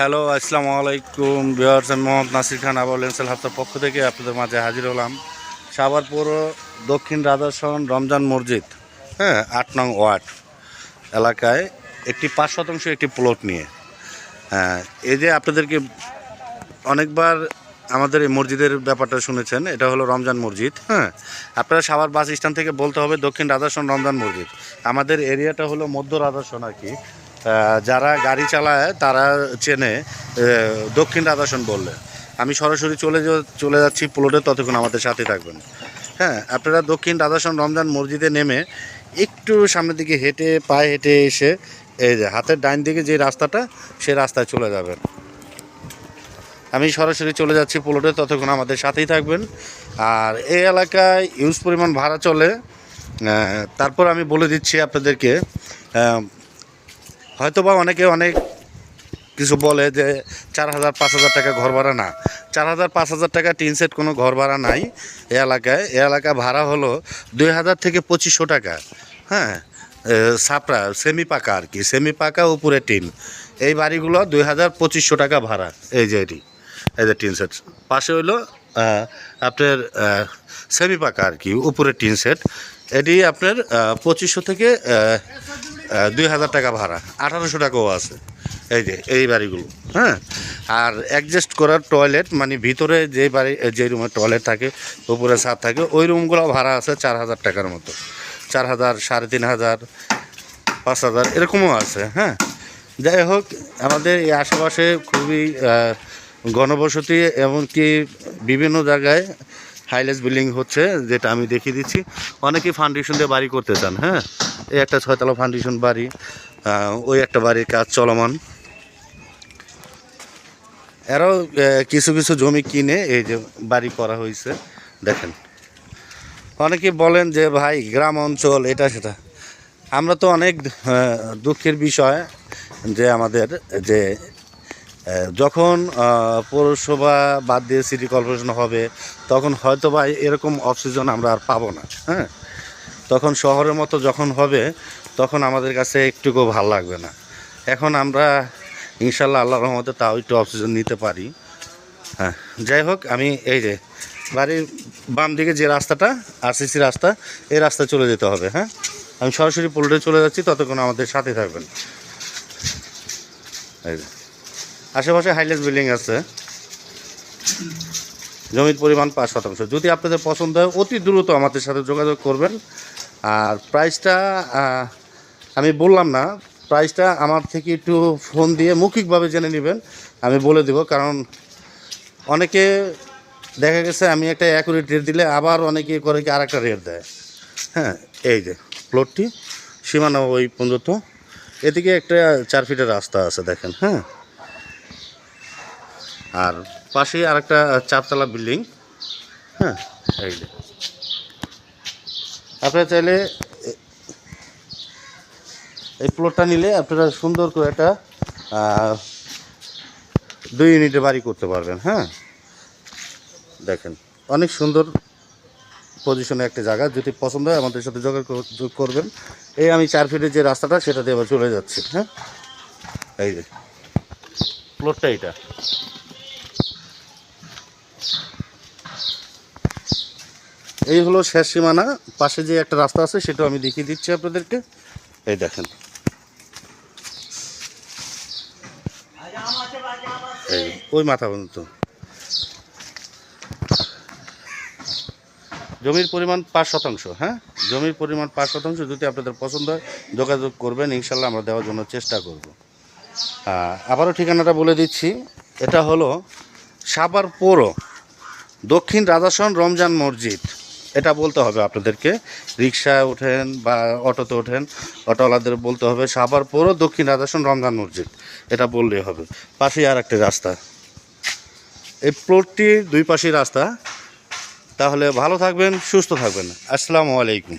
Hello, আসসালামু আলাইকুম বিহার মোহাম্মদ নাসির খান, আবার হাফতার পক্ষ থেকে আপনাদের মাঝে হাজির হলাম সাবার পৌর দক্ষিণ রাজাসন রমজান মসজিদ হ্যাঁ আট নং ওয়ার্ড এলাকায় একটি পাঁচ শতাংশ একটি প্লট নিয়ে। হ্যাঁ এই যে আপনাদেরকে অনেকবার আমাদের এই মসজিদের ব্যাপারটা শুনেছেন, এটা হলো রমজান মসজিদ হ্যাঁ আপনারা সাভার বাস স্ট্যান্ড থেকে বলতে হবে দক্ষিণ রাজাসন রমজান মসজিদ। আমাদের এরিয়াটা হলো মধ্য রাজাসন আর কি যারা গাড়ি চালায়, তারা চেনে দক্ষিণ রাধাসন বললে। আমি সরাসরি চলে চলে যাচ্ছি প্লটে, ততক্ষণ আমাদের সাথে থাকবেন। হ্যাঁ আপনারা দক্ষিণ রাজাসন রমজান মসজিদে নেমে একটু সামনের দিকে হেঁটে, পায়ে হেঁটে এসে, এই যে হাতের ডাইন দিকে যে রাস্তাটা সেই রাস্তায় চলে যাবেন। আমি সরাসরি চলে যাচ্ছি পোলোটে, ততক্ষণ আমাদের সাথেই থাকবেন। আর এই এলাকায় ইউজ পরিমাণ ভাড়া চলে। তারপর আমি বলে দিচ্ছি আপনাদেরকে আহ, হয়তোবা অনেকে অনেক কিছু বলে যে চার হাজার পাঁচ হাজার টাকা ঘর ভাড়া না। চার হাজার পাঁচ হাজার টাকা টিন সেট কোনো ঘর ভাড়া নাই এ এলাকায়। এ এলাকা ভাড়া হলো দুই হাজার থেকে পঁচিশশো টাকা। হ্যাঁ সাপড়া সেমি পাকা আর কি। সেমি পাকা উপরে টিন। এই বাড়িগুলো দুই হাজার পঁচিশশো টাকা ভাড়া। এই যে এটি এই যে টিন সেট। পাশে হইল আপনার সেমি পাকা আর কি উপরে টিন সেট। এটি আপনার পঁচিশশো থেকে দুই হাজার টাকা ভাড়া। আঠারোশো টাকাও আছে। এই যে, এই বাড়িগুলো হ্যাঁ? আর অ্যাডজাস্ট করার টয়লেট মানে ভিতরে যে বাড়ি যে রুমে টয়লেট থাকে, উপরে ছাদ থাকে, ওই রুমগুলো ভাড়া আছে চার হাজার টাকার মতো। চার হাজার, সাড়ে তিন হাজার, পাঁচ হাজার, এরকমও আছে হ্যাঁ? যাই হোক, আমাদের এই আশেপাশে খুবই গণবসতি এমনকি বিভিন্ন জায়গায় হাইলেস বিল্ডিং হচ্ছে, যেটা আমি দেখিয়ে দিচ্ছি। অনেকেই ফাউন্ডেশন দিয়ে বাড়ি করতে চান হ্যাঁ? এই একটা ছয়তলা ফাউন্ডেশন বাড়ি ওই একটা বাড়ির কাজ চলমান। এরাও কিছু কিছু জমি কিনে এই যে বাড়ি করা হয়েছে, দেখেন। অনেকে বলেন যে, ভাই, গ্রাম অঞ্চল, এটা সেটা। আমরা তো অনেক দুঃখের বিষয় যে আমাদের, যে যখন পৌরসভা বাদ দিয়ে সিটি কর্পোরেশন হবে, তখন হয়তো বা এরকম অক্সিজেন আমরা আর পাবো না হ্যাঁ? তখন শহরের মতো যখন হবে, তখন আমাদের কাছে একটুকু ভালো লাগবে না। এখন আমরা, ইনশাল্লাহ আল্লাহ রহমতে তাও একটু অক্সিজেন নিতে পারি হ্যাঁ? যাই হোক, আমি এই যে বাড়ির বাম দিকে যে রাস্তাটা আরসিসি রাস্তা, এই রাস্তায় চলে যেতে হবে হ্যাঁ? আমি সরাসরি পোল্টে চলে যাচ্ছি, ততক্ষণ আমাদের সাথে থাকবেন। এই আশেপাশে হাইলেস বিল্ডিং আছে। জমির পরিমাণ পাঁচ শতাংশ। যদি আপনাদের পছন্দ হয়, অতি দ্রুত আমাদের সাথে যোগাযোগ করবেন। আর প্রাইসটা আমি বললাম না প্রাইসটা আমার থেকে একটু ফোন দিয়ে মৌখিকভাবে জেনে নেবেন। আমি বলে দেব, কারণ অনেকে দেখা গেছে আমি একটা অ্যাকুরেট রেট দিলে আবার অনেকে করে কি আর একটা রেট দেয়। হ্যাঁ এই যে প্লটটি সীমানা ওই পর্যন্ত। এদিকে একটা চার ফিটের রাস্তা আছে, দেখেন হ্যাঁ। আর পাশেই আরেকটা চারতলা বিল্ডিং। হ্যাঁ আপনারা চাইলে এই প্লটটা নিলে আপনারা সুন্দর করে একটা দুই ইউনিটের বাড়ি করতে পারবেন হ্যাঁ? দেখেন, অনেক সুন্দর পজিশনে একটা জায়গা, যদি পছন্দ হয় আমাদের সাথে যোগাযোগ করবেন। এই আমি চার ফিটের যে রাস্তাটা সেটা দিয়ে আবার চলে যাচ্ছি হ্যাঁ? এই যে, প্লটটা এটা এই হলো শেষ সীমানা। পাশে যে একটা রাস্তা আছে, সেটাও আমি দেখিয়ে দিচ্ছি আপনাদেরকে। এই দেখেন। এই, ওই মাথা পর্যন্ত। জমির পরিমাণ পাঁচ শতাংশ হ্যাঁ? জমির পরিমাণ পাঁচ শতাংশ যদি আপনাদের পছন্দ হয়, যোগাযোগ করবেন, ইনশাল্লাহ আমরা দেওয়ার জন্য চেষ্টা করব। আবারও ঠিকানাটা বলে দিচ্ছি। এটা হলো সাবার পৌর, দক্ষিণ রাজাসন রমজান মসজিদ। এটা বলতে হবে আপনাদেরকে। রিক্সায় ওঠেন বা অটোতে ওঠেন, অটোওয়ালাদের বলতে হবে সাবার পরও দক্ষিণ আদাসন রমজান মসজিদ। এটা বললেই হবে। পাশেই আর একটা রাস্তা। এই প্লটটির দুই পাশেই রাস্তা। তাহলে ভালো থাকবেন, সুস্থ থাকবেন। আসসালামু আলাইকুম।